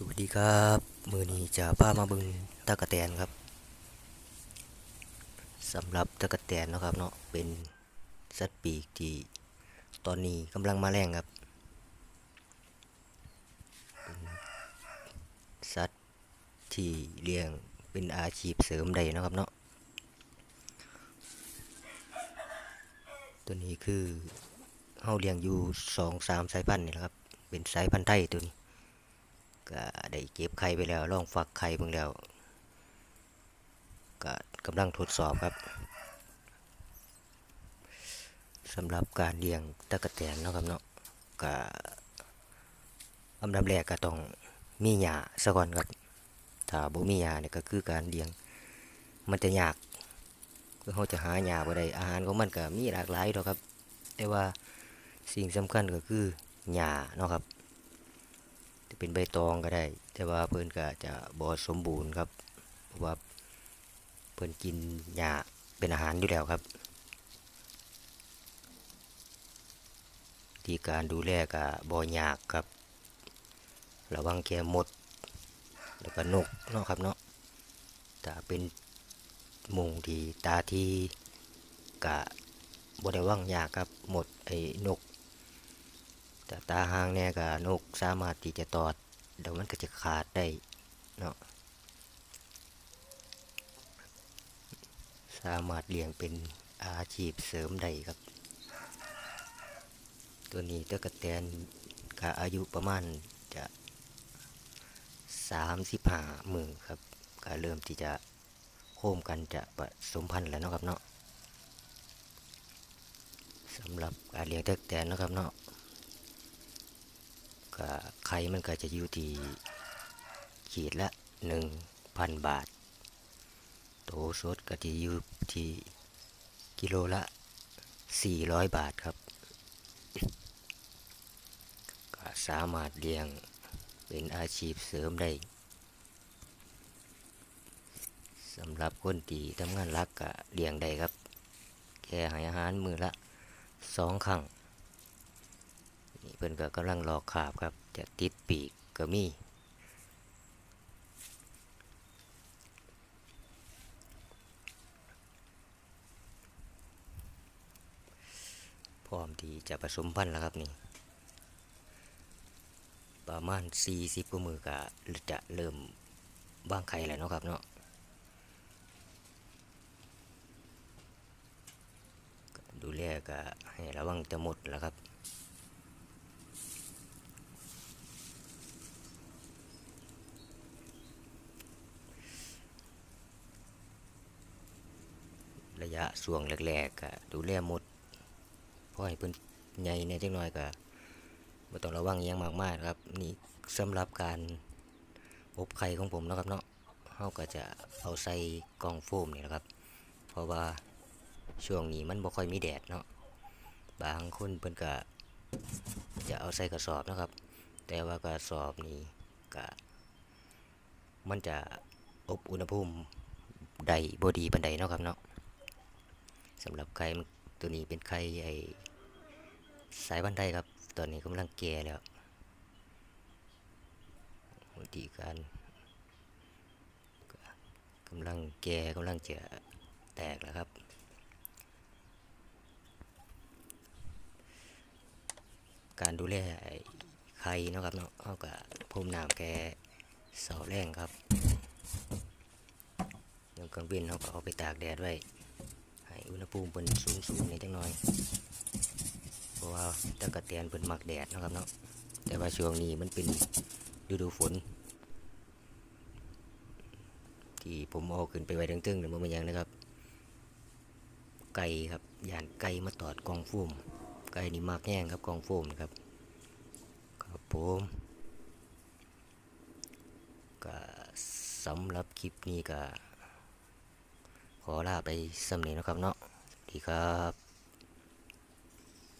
สวัสดีครับ มือนี้จะพามาบึงตะกะแตนครับสำหรับตะกะแตนนะครับเนาะเป็นสัตว์ปีกที่ตอนนี้กำลังมาแรงครับสัตว์ที่เลี้ยงเป็นอาชีพเสริมได้เนะครับเนาะตัวนี้คือเฮาเลี้ยงอยู่สองสามสายพันธุ์นี่แหละครับ เป็นสายพันธุ์ไทยตัวนี้ ก็ได้เก็บไข่ไปแล้วลองฝักไข่เบิ่งแล้วก็กำลังทดสอบครับสำหรับการเลี้ยงตะกะแตนเนาะครับเนาะก็อันดับแรกก็ต้องมีหญ้าซะก่อนครับถ้าบ่มีหญ้าเนี่ยก็คือการเลี้ยงมันจะยากคือเขาจะหาหญ้าบ่ได้อาหารของมันก็มีหลากหลายดอกครับ แต่ว่าสิ่งสำคัญก็คือหญ้าเนาะครับ เป็นใบตองก็ได้ แต่ว่าเพิ่อนก็จะบ่สมบูรณ์ครับเพราะว่าเพิ่อนกินหญ้าเป็นอาหารอยู่แล้วครับที่การดูแลก็บ่ยากครับ ระวังแค่มด แล้วก็นกเนาะครับเนาะถ้าเป็นมุงที่ตาที่ก็บ่ได้ระวังยากครับหมดไอ้นก ตาหางเนี่ยก็นกสามารถที่จะตอดเดี๋ยวมันก็จะขาดได้เนาะสามารถเลี้ยงเป็นอาชีพเสริมได้ครับ ตัวนี้ตะกระแตนก็อายุประมาณจะสามสิบห้ามือครับก็เริ่มที่จะโค้มกันจะผสมพันธุ์แล้วเนาะครับเนาะสำหรับการเลี้ยงตะกะแตนนะครับเนาะ ก็ไข่มันก็จะอยู่ที่ขีดละหนึ่งพันบาท โตสดก็จะอยู่ที่กิโลละสี่ร้อยบาทครับ ก็สามารถเลี้ยงเป็นอาชีพเสริมได้สำหรับคนที่ทำงานหลักก็เลี้ยงได้ครับ แค่ให้อาหารมือละสองครั้ง นี่เพิ่อนก็กำลังรอขาบครับจะติดปีกก็มีพร้อมที่จะผสมพันธุ์แล้วครับนี่ประมาณ 40กว่ามือก็จะเริ่มบ้างไข่แล้วเนาะครับเนาะดูแลก็ให้ระวังจะหมดแล้วครับ ระยะช่วงแรกๆก็ดูแลหมดเพราะให้เพิ่นใหญ่เนี่ยจังน้อยก็บ่ต้องระวังอยังมากมายครับ นี่สำหรับการอบไข่ของผมนะครับเนาะเฮาก็จะเอาใส่กล่องโฟมนี่แหละครับ เพราะว่าช่วงนี้มันบ่ค่อยมีแดดเนาะบางคนเพิ่นก็จะเอาใส่กระสอบนะครับ แต่ว่ากระสอบนี้ก็มันจะอบอุณหภูมิได้บ่ดีปานใดเนาะครับเนาะ สำหรับไข่ตัวนี้เป็นไข่ไอสายพันไทยครับ ตอนนี้กำลังแก่แล้ววิธีการกำลังแก่กำลังจะแตกแล้วครับการดูแลไอไข่นะครับเนาะเอากับพรมน้ำแกเสาแรงครับเดี๋ยวกลางวินเขาก็เอาไปตากแดดไว้ ให้อุณหภูมิเป็นสูงสูงนิดจังหน่อย เพราะว่าตะกะเตียนเป็นมักแดดนะครับเนาะแต่ว่าช่วงนี้มันเป็นฤดูฝน ที่ผมเอาขึ้นไปไว้ตึงๆเนี่ยมันเป็นยังนะครับ ไก่ครับยานไก่มาตอดกองโฟมไก่นี่มากแห้งครับกองฟมนะครับครับผมก็สำหรับคลิปนี้ก็ ขอลาไปสำเร็จนาะครับเนาะ ดีครับ